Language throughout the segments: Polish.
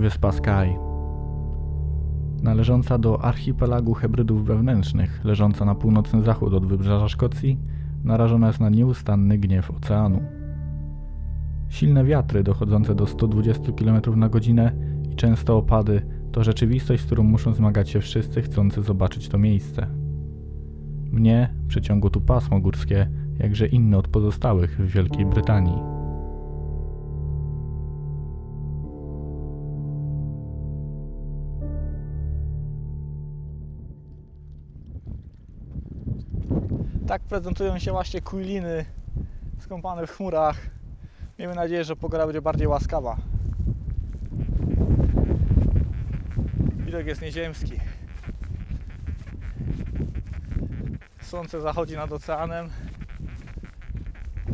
Wyspa Sky. Należąca do archipelagu Hebrydów Wewnętrznych, leżąca na północny zachód od wybrzeża Szkocji, narażona jest na nieustanny gniew oceanu. Silne wiatry dochodzące do 120 km na godzinę i często opady to rzeczywistość, z którą muszą zmagać się wszyscy chcący zobaczyć to miejsce. Mnie przeciągło tu pasmo górskie, jakże inne od pozostałych w Wielkiej Brytanii. Tak prezentują się właśnie kuiliny skąpane w chmurach. Miejmy nadzieję, że pogoda będzie bardziej łaskawa. Widok jest nieziemski. Słońce zachodzi nad oceanem.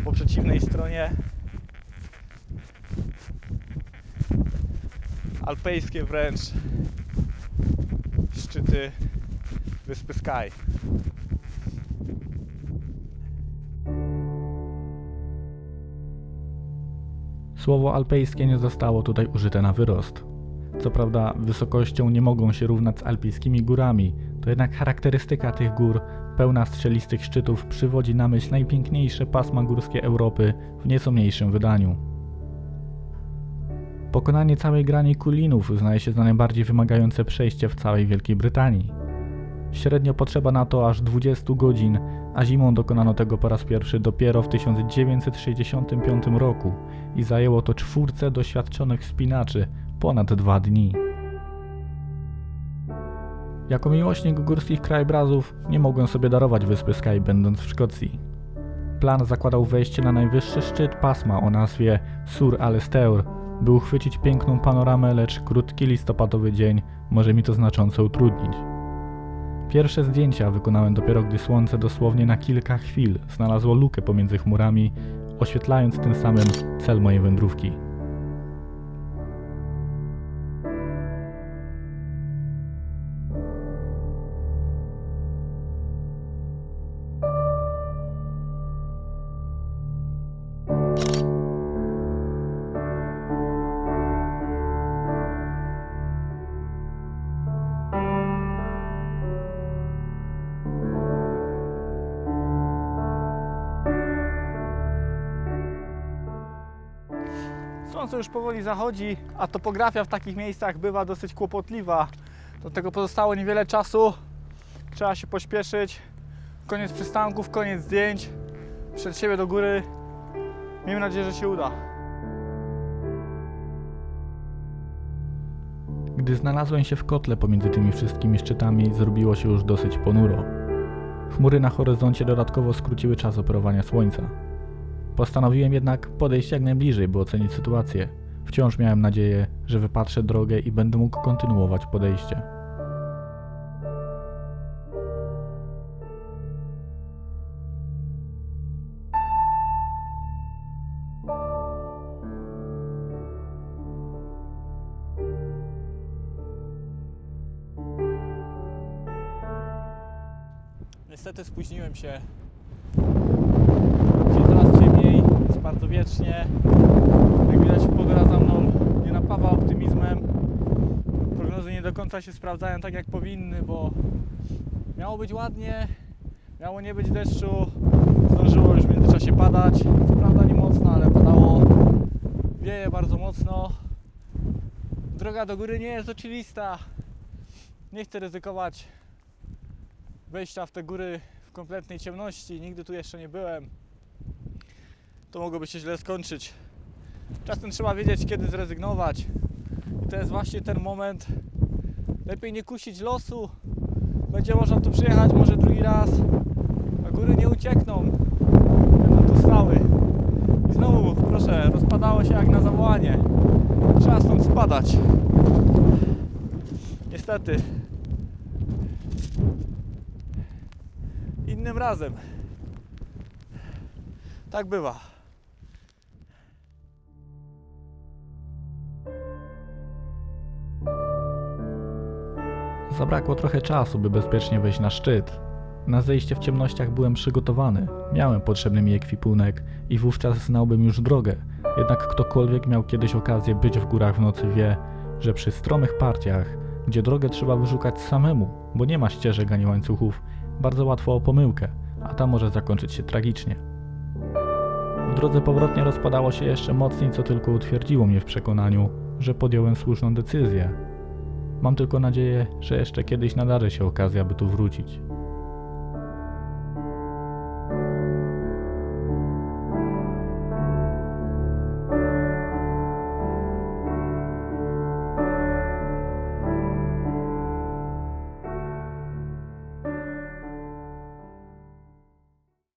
Po przeciwnej stronie alpejskie wręcz szczyty wyspy Sky. Słowo alpejskie nie zostało tutaj użyte na wyrost. Co prawda, wysokością nie mogą się równać z alpejskimi górami, to jednak charakterystyka tych gór, pełna strzelistych szczytów, przywodzi na myśl najpiękniejsze pasma górskie Europy w nieco mniejszym wydaniu. Pokonanie całej grani kulinów uznaje się za najbardziej wymagające przejście w całej Wielkiej Brytanii. Średnio potrzeba na to aż 20 godzin, a zimą dokonano tego po raz pierwszy dopiero w 1965 roku i zajęło to czwórce doświadczonych spinaczy ponad dwa dni. Jako miłośnik górskich krajobrazów nie mogłem sobie darować wyspy Skye będąc w Szkocji. Plan zakładał wejście na najwyższy szczyt pasma o nazwie Sur Alesteur, by uchwycić piękną panoramę, lecz krótki listopadowy dzień może mi to znacząco utrudnić. Pierwsze zdjęcia wykonałem dopiero gdy słońce dosłownie na kilka chwil znalazło lukę pomiędzy chmurami, oświetlając tym samym cel mojej wędrówki. Słońce już powoli zachodzi, a topografia w takich miejscach bywa dosyć kłopotliwa. Do tego pozostało niewiele czasu. Trzeba się pośpieszyć. Koniec przystanków, koniec zdjęć. Przed siebie do góry. Miejmy nadzieję, że się uda. Gdy znalazłem się w kotle pomiędzy tymi wszystkimi szczytami, zrobiło się już dosyć ponuro. Chmury na horyzoncie dodatkowo skróciły czas operowania słońca. Postanowiłem jednak podejść jak najbliżej, by ocenić sytuację. Wciąż miałem nadzieję, że wypatrzę drogę i będę mógł kontynuować podejście. Niestety spóźniłem się. Jest coraz ciemniej, jest bardzo wiecznie. Jak widać pogoda za mną nie napawa optymizmem. Prognozy nie do końca się sprawdzają tak jak powinny, bo miało być ładnie, miało nie być deszczu, zdążyło już w międzyczasie padać. Co prawda nie mocno, ale padało. Wieje bardzo mocno. Droga do góry nie jest oczywista. Nie chcę ryzykować wejścia w te góry w kompletnej ciemności. Nigdy tu jeszcze nie byłem. To mogłoby się źle skończyć. Czasem trzeba wiedzieć, kiedy zrezygnować. I to jest właśnie ten moment. Lepiej nie kusić losu. Będzie można tu przyjechać może drugi raz. A góry nie uciekną. Będą tu stały. I znowu, proszę, rozpadało się jak na zawołanie. Trzeba stąd spadać. Niestety. innym razem. Tak bywa. Zabrakło trochę czasu, by bezpiecznie wejść na szczyt. Na zejście w ciemnościach byłem przygotowany, miałem potrzebny mi ekwipunek i wówczas znałbym już drogę. Jednak ktokolwiek miał kiedyś okazję być w górach w nocy wie, że przy stromych partiach, gdzie drogę trzeba wyszukać samemu, bo nie ma ścieżek ani łańcuchów, bardzo łatwo o pomyłkę, a ta może zakończyć się tragicznie. W drodze powrotnie rozpadało się jeszcze mocniej, co tylko utwierdziło mnie w przekonaniu, że podjąłem słuszną decyzję. Mam tylko nadzieję, że jeszcze kiedyś nadarzy się okazja, by tu wrócić.